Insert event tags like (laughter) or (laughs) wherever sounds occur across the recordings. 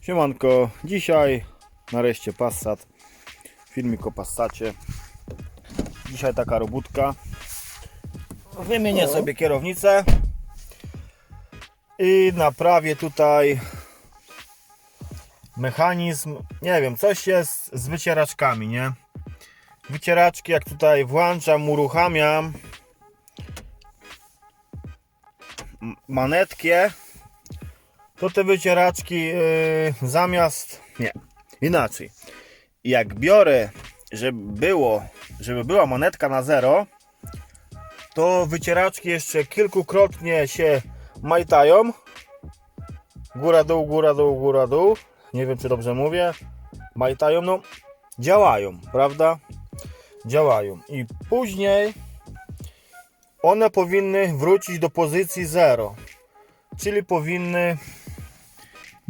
Siemanko, dzisiaj nareszcie Passat, filmik o Passacie. Dzisiaj taka robótka. Wymienię sobie kierownicę i naprawię tutaj mechanizm, nie wiem, coś jest z wycieraczkami, nie? Wycieraczki jak tutaj włączam, uruchamiam manetkę to te wycieraczki yy, zamiast. Nie, inaczej. Jak biorę, żeby było, żeby była monetka na zero, to wycieraczki jeszcze kilkukrotnie się majtają. Góra, dół, góra, dół, góra, dół. Nie wiem, czy dobrze mówię. Majtają, no działają, prawda? Działają. I później one powinny wrócić do pozycji 0. Czyli powinny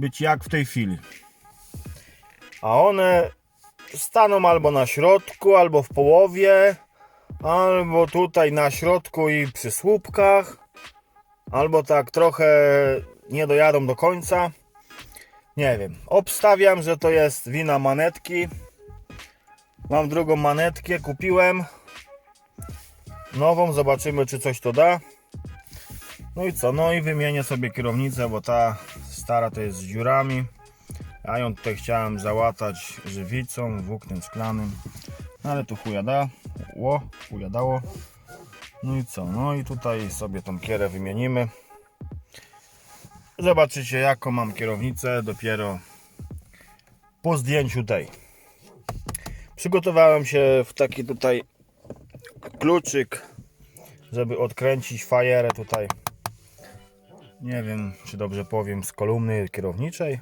być jak w tej chwili. A one staną albo na środku, albo w połowie, albo tutaj na środku i przy słupkach, albo tak trochę nie dojadą do końca. Nie wiem. Obstawiam, że to jest wina manetki. Mam drugą manetkę, kupiłem. Nową, zobaczymy czy coś to da. No i co? No i wymienię sobie kierownicę, bo ta stara to jest z dziurami. A ją tutaj chciałem załatać żywicą, włóknem szklanym. No ale tu chuja da. Ło, chuja dało. No i co? No i tutaj sobie tą kierę wymienimy. Zobaczycie jaką mam kierownicę dopiero po zdjęciu tej. Przygotowałem się w taki tutaj kluczyk, żeby odkręcić fajerę tutaj nie wiem, czy dobrze powiem, z kolumny kierowniczej.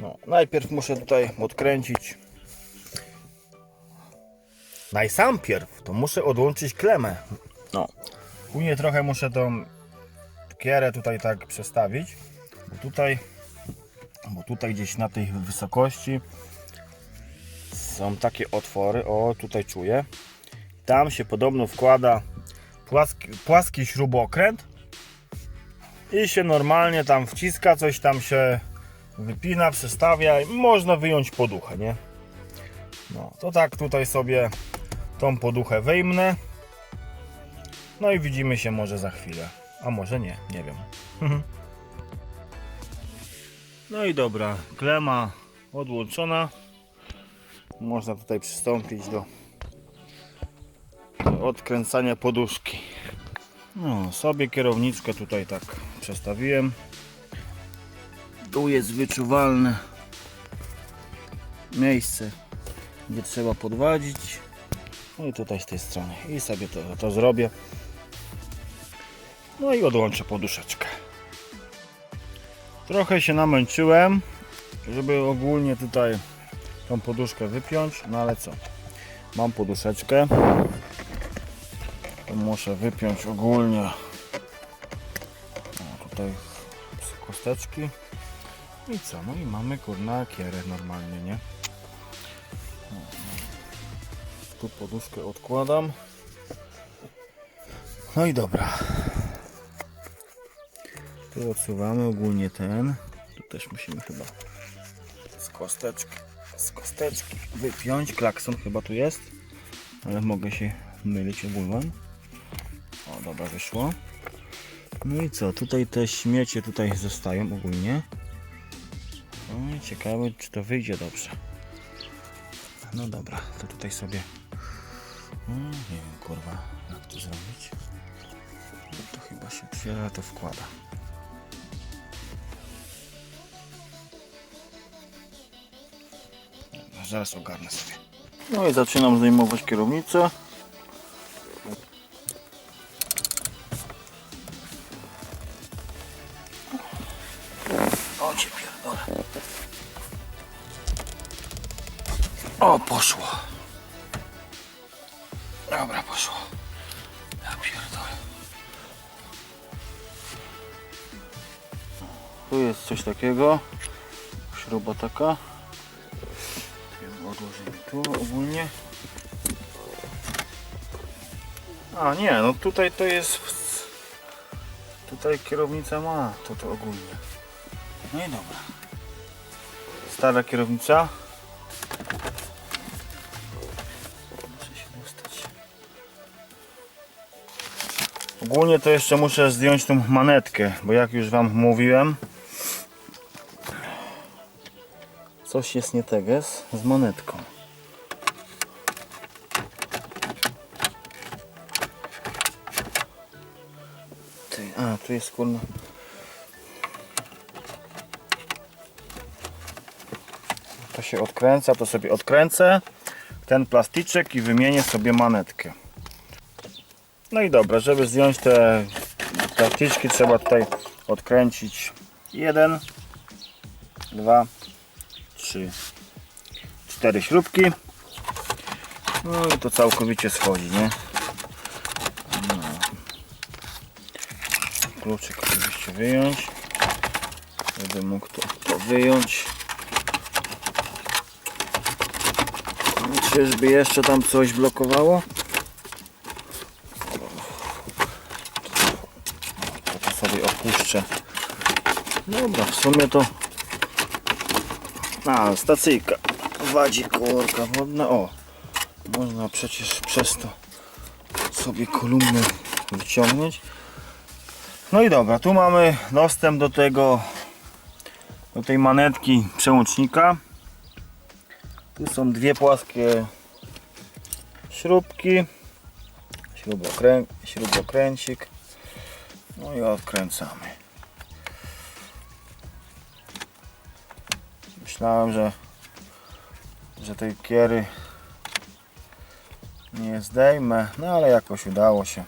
No, najpierw muszę tutaj odkręcić. Najsampierw to muszę odłączyć klemę. No. Później trochę muszę tą kierę tutaj tak przestawić. Bo tutaj, bo tutaj gdzieś na tej wysokości są takie otwory. O, tutaj czuję. Tam się podobno wkłada płaski, płaski śrubokręt i się normalnie tam wciska, coś tam się wypina, przestawia i można wyjąć poduchę, nie? No, to tak tutaj sobie tą poduchę wyjmę. No i widzimy się może za chwilę. A może nie, nie wiem. (laughs) No i dobra, klema odłączona. Można tutaj przystąpić do, do odkręcania poduszki. No, sobie kierowniczkę tutaj tak przestawiłem. Tu jest wyczuwalne miejsce, gdzie trzeba podwadzić. No i tutaj z tej strony. I sobie to, to zrobię. No i odłączę poduszeczkę. Trochę się namęczyłem, żeby ogólnie tutaj tą poduszkę wypiąć, no ale co? Mam poduszeczkę to muszę wypiąć ogólnie tutaj kosteczki. I co, no i mamy kurna kierę normalnie, nie? Tu poduszkę odkładam. No i dobra. Tu odsuwamy ogólnie ten. Tu też musimy chyba z kosteczki z kosteczki wypiąć, klakson chyba tu jest ale mogę się mylić ogólnie. O, dobra, wyszło. No i co, tutaj te śmiecie tutaj zostają ogólnie. No i ciekawe, czy to wyjdzie dobrze. No dobra, to tutaj sobie... No, nie wiem, kurwa, jak to zrobić. To chyba się otwiera, to wkłada. Zaraz ogarnę sobie. No i zaczynam zdejmować kierownicę. Takiego. Śruba taka. Odłożymy tu ogólnie. A nie, no tutaj to jest... Tutaj kierownica ma to to ogólnie. No i dobra. stara kierownica. Ogólnie to jeszcze muszę zdjąć tą manetkę, bo jak już Wam mówiłem, coś jest nie tak jest z manetką. Ty, a, tu jest kurna. To się odkręca, to sobie odkręcę ten plastyczek i wymienię sobie manetkę. No i dobra, żeby zdjąć te plastyczki trzeba tutaj odkręcić jeden, dwa, trzy, cztery śrubki. No i to całkowicie schodzi, nie? No. Kluczyk oczywiście wyjąć. Żeby mógł to, to wyjąć. Czyżby jeszcze tam coś blokowało? To sobie opuszczę. Dobra, w sumie to... A, stacyjka. Wadzi korka wodna. O! Można przecież przez to sobie kolumnę wyciągnąć. No i dobra, tu mamy dostęp do tego do tej manetki przełącznika. Tu są dwie płaskie śrubki, śrubokrę... śrubokręcik, no i odkręcamy. Myślałem, że, że tej kiery nie zdejmę, no ale jakoś udało się.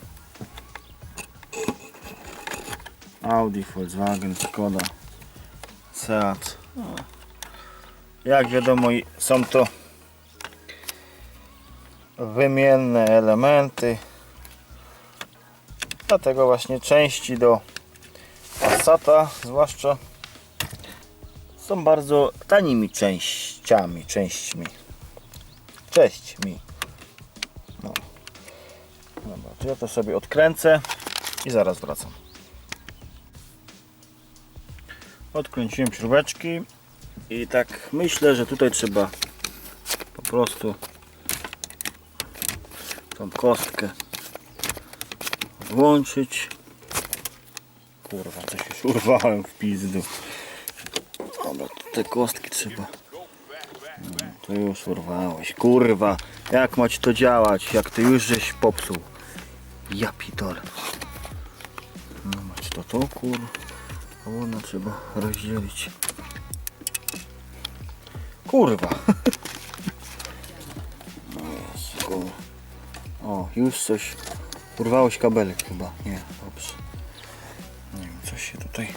Audi, Volkswagen, Skoda, Seat. No. Jak wiadomo są to wymienne elementy. Dlatego właśnie części do Passata zwłaszcza są bardzo tanimi częściami, częśćmi. Cześć mi. No. Dobra, to ja to sobie odkręcę i zaraz wracam. Odkręciłem śrubeczki i tak myślę, że tutaj trzeba po prostu tą kostkę włączyć. Kurwa, coś już urwałem w pizdu. Te kostki trzeba. No, to już urwałeś. Kurwa, jak ma ci to działać, jak ty już żeś popsuł. Ja pitole. No mać to to kurwa. Ona trzeba rozdzielić. Kurwa. (laughs) No jest, kurwa. O, już coś. Urwałeś kabelek chyba. Nie, dobrze. Nie wiem, coś się tutaj.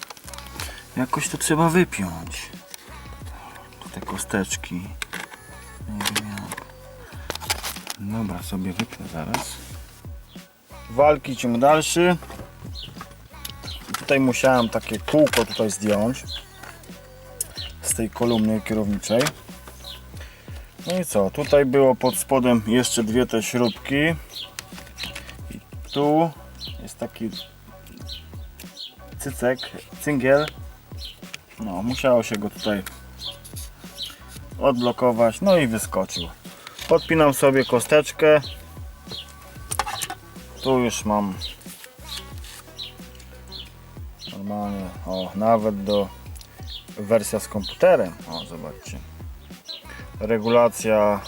Jakoś to trzeba wypiąć. Te kosteczki. Nie wiem. Dobra, sobie wypnę zaraz. Walki ciąg dalszy. Tutaj musiałem takie kółko tutaj zdjąć z tej kolumny kierowniczej. No i co, tutaj było pod spodem jeszcze dwie te śrubki. I tu jest taki cycek, cyngiel. No, musiało się go tutaj odblokować, no i wyskoczył. Podpinam sobie kosteczkę. Tu już mam normalnie, o, nawet do wersja z komputerem. O, zobaczcie. Regulacja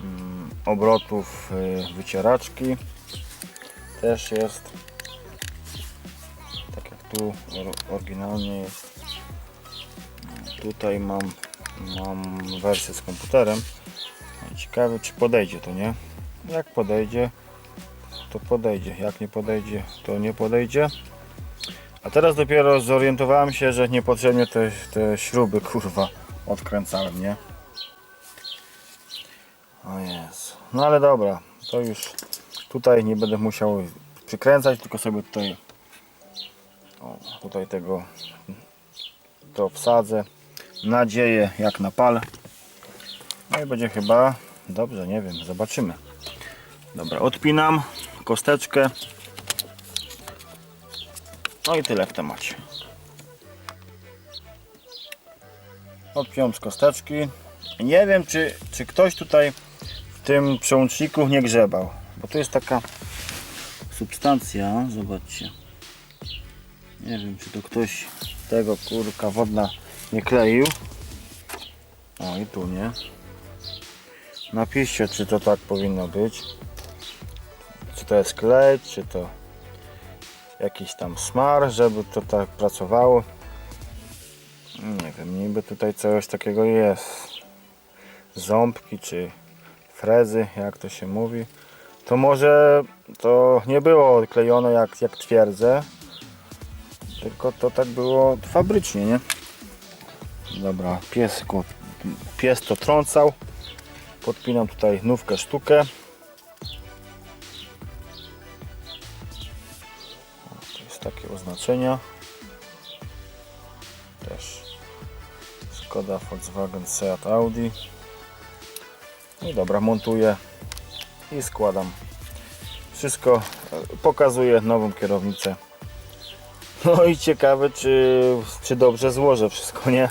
mm, obrotów y, wycieraczki też jest. Tak jak tu or- oryginalnie jest. Tutaj mam, mam wersję z komputerem. No, Ciekawe czy podejdzie to, nie? Jak podejdzie, to podejdzie. Jak nie podejdzie, to nie podejdzie. A teraz dopiero zorientowałem się, że niepotrzebnie te, te śruby (laughs) kurwa odkręcałem, nie? O jest. No ale dobra, to już tutaj nie będę musiał przykręcać, tylko sobie tutaj o, tutaj tego to wsadzę. Nadzieję jak na pal. No i będzie chyba dobrze, nie wiem, zobaczymy. Dobra, odpinam kosteczkę. No i tyle w temacie. Odpiąłem z kosteczki. Nie wiem, czy, czy ktoś tutaj w tym przełączniku nie grzebał. Bo tu jest taka substancja, zobaczcie. Nie wiem, czy to ktoś tego kurka wodna nie kleił. O i tu nie. Napiszcie, czy to tak powinno być. Czy to jest klej, czy to jakiś tam smar, żeby to tak pracowało. Nie wiem, niby tutaj coś takiego jest. Ząbki czy frezy, jak to się mówi. To może to nie było klejone jak, jak twierdzę, tylko to tak było fabrycznie, nie? Dobra, pies, pies to trącał. Podpinam tutaj nówkę sztukę. To jest takie oznaczenia. Też Skoda, Volkswagen, Seat, Audi. I dobra, montuję i składam. Wszystko e, pokazuję nową kierownicę. No i ciekawe, czy, czy dobrze złożę wszystko, nie?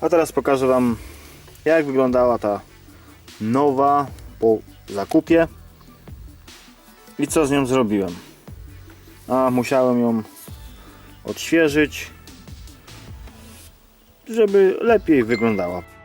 A teraz pokażę Wam, jak wyglądała ta nowa po zakupie i co z nią zrobiłem. A musiałem ją odświeżyć, żeby lepiej wyglądała.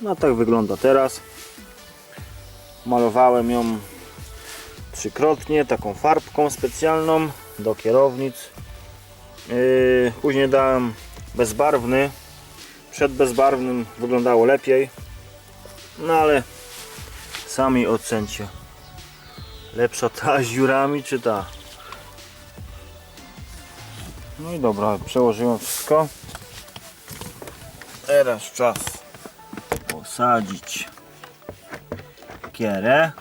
No tak wygląda teraz. Malowałem ją trzykrotnie taką farbką specjalną do kierownic. Yy, później dałem bezbarwny. Przed bezbarwnym wyglądało lepiej. No ale sami ocencie. Lepsza ta z dziurami czy ta? No i dobra, przełożyłem wszystko. Teraz czas posadzić kierę.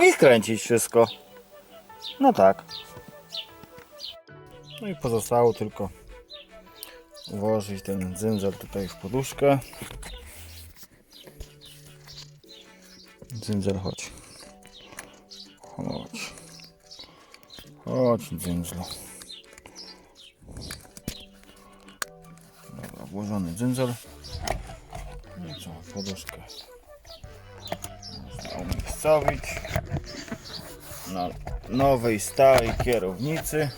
I skręcić wszystko. No tak. No i pozostało tylko włożyć ten dzyndzel tutaj w poduszkę. Dzyndzel chodź. Chodź. Chodź dzyndzlu. Dobra, włożony dzyndzol. No i co, poduszkę. Można umiejscowić na nowej, stałej kierownicy.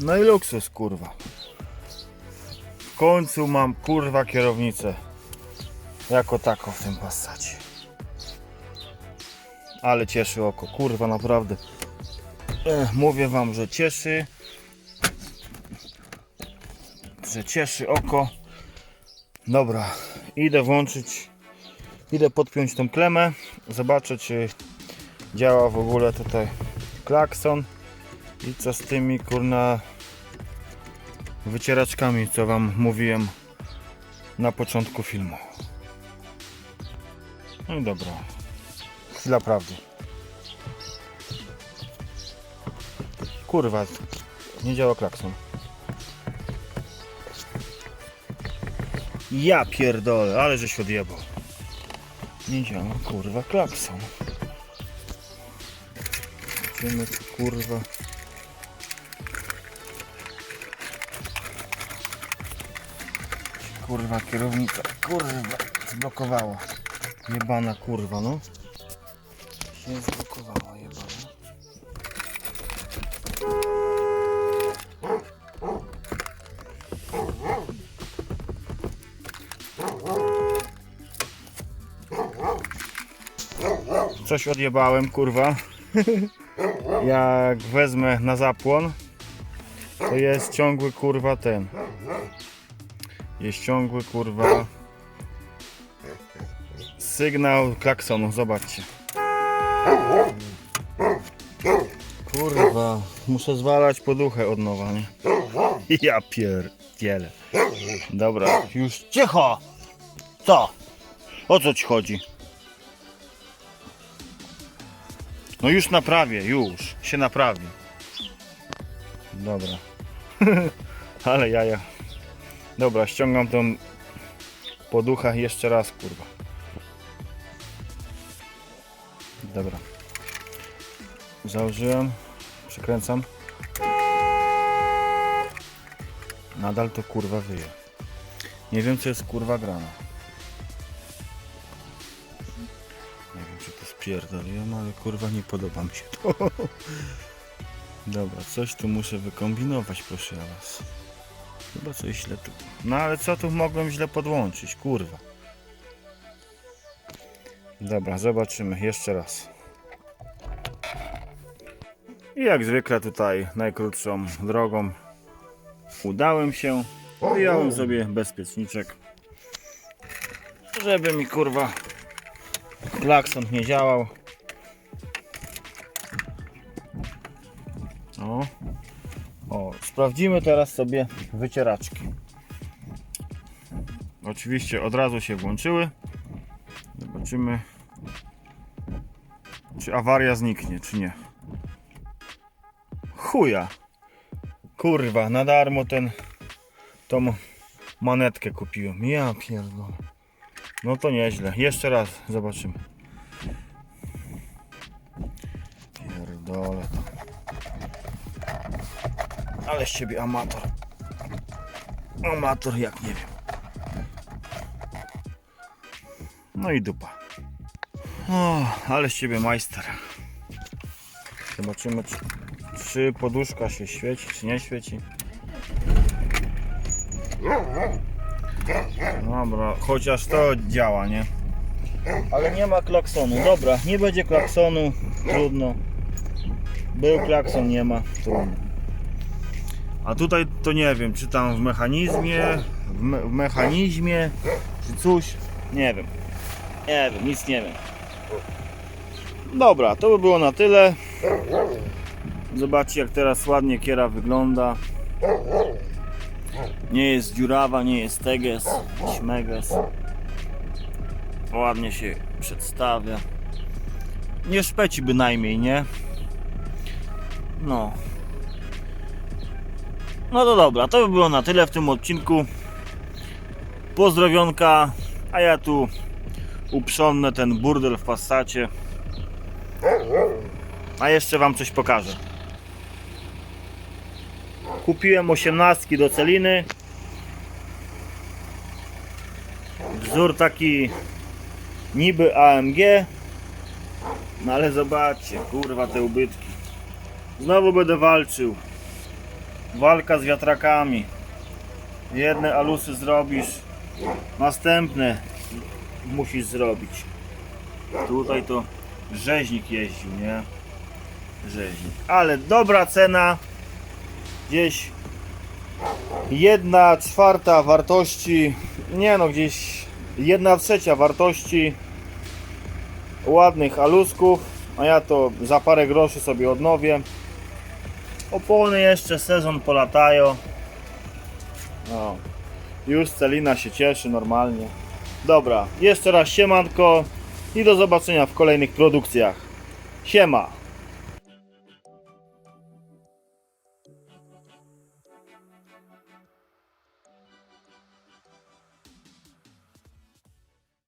No i luksus, kurwa. Końcu mam kurwa kierownicę. Jako taką w tym Passacie. Ale cieszy oko, kurwa naprawdę. Ech, mówię wam, że cieszy. Że cieszy oko. Dobra, idę włączyć. Idę podpiąć tą klemę. Zobaczę czy działa w ogóle tutaj klakson. I co z tymi kurna wycieraczkami, co wam mówiłem na początku filmu. No i dobra. Chwila prawdy. Kurwa, nie działa klakson. Ja pierdolę, ale żeś odjebał. Nie działa, kurwa, klakson. Czy kurwa... Kurwa, kierownica, kurwa, zblokowało. Jebana kurwa, no. Się zblokowała jebana. Coś odjebałem, kurwa. (laughs) Jak wezmę na zapłon, to jest ciągły kurwa ten. Jest ciągły kurwa sygnał klaksonu, zobaczcie. Kurwa, muszę zwalać poduchę od nowa, nie? Ja pierdzielę. Dobra, już cicho! Co? O co ci chodzi? No już naprawię, już się naprawię. Dobra. (laughs) Ale jaja. Dobra, ściągam tą poduchę jeszcze raz, kurwa. Dobra. Założyłem, przykręcam. Nadal to kurwa wyje. Nie wiem co jest kurwa grana. Nie wiem czy to spierdoliłem, ale kurwa nie podoba mi się to. (laughs) Dobra, coś tu muszę wykombinować, proszę was. Chyba coś źle tu. No ale co tu mogłem źle podłączyć, kurwa. Dobra, zobaczymy jeszcze raz. I jak zwykle tutaj najkrótszą drogą udałem się. Wyjąłem sobie bezpieczniczek, żeby mi kurwa klakson nie działał. Sprawdzimy teraz sobie wycieraczki. Oczywiście od razu się włączyły. Zobaczymy, czy awaria zniknie, czy nie. Chuja. Kurwa, na darmo ten tą manetkę kupiłem. Ja pierdolę. No to nieźle. Jeszcze raz zobaczymy. Pierdolę. Ale z ciebie amator. Amator jak nie wiem. No i dupa. O, ale z ciebie majster. Zobaczymy, czy, czy poduszka się świeci, czy nie świeci. Dobra, chociaż to działa, nie? Ale nie ma klaksonu. Dobra, nie będzie klaksonu. Trudno. Był klakson, nie ma. Trudno. A tutaj to nie wiem, czy tam w mechanizmie, w, me w mechanizmie, czy coś. Nie wiem. Nie wiem, nic nie wiem. Dobra, to by było na tyle. Zobaczcie jak teraz ładnie kiera wygląda. Nie jest dziurawa, nie jest teges, śmeges. Ładnie się przedstawia. Nie szpeci bynajmniej, nie? No. No to dobra, to by było na tyle w tym odcinku. Pozdrowionka, a ja tu uprzątnę ten burdel w Passacie. A jeszcze Wam coś pokażę. Kupiłem 18 do celiny. Wzór taki niby AMG. No ale zobaczcie, kurwa te ubytki. Znowu będę walczył. Walka z wiatrakami. Jedne alusy zrobisz, następne musisz zrobić. Tutaj to rzeźnik jeździł, nie? Rzeźnik. Ale dobra cena. Gdzieś jedna czwarta wartości, nie no, gdzieś jedna trzecia wartości ładnych alusków. A ja to za parę groszy sobie odnowię. Opony jeszcze sezon polatają. No. Już Celina się cieszy normalnie. Dobra, jeszcze raz siemanko i do zobaczenia w kolejnych produkcjach. Siema!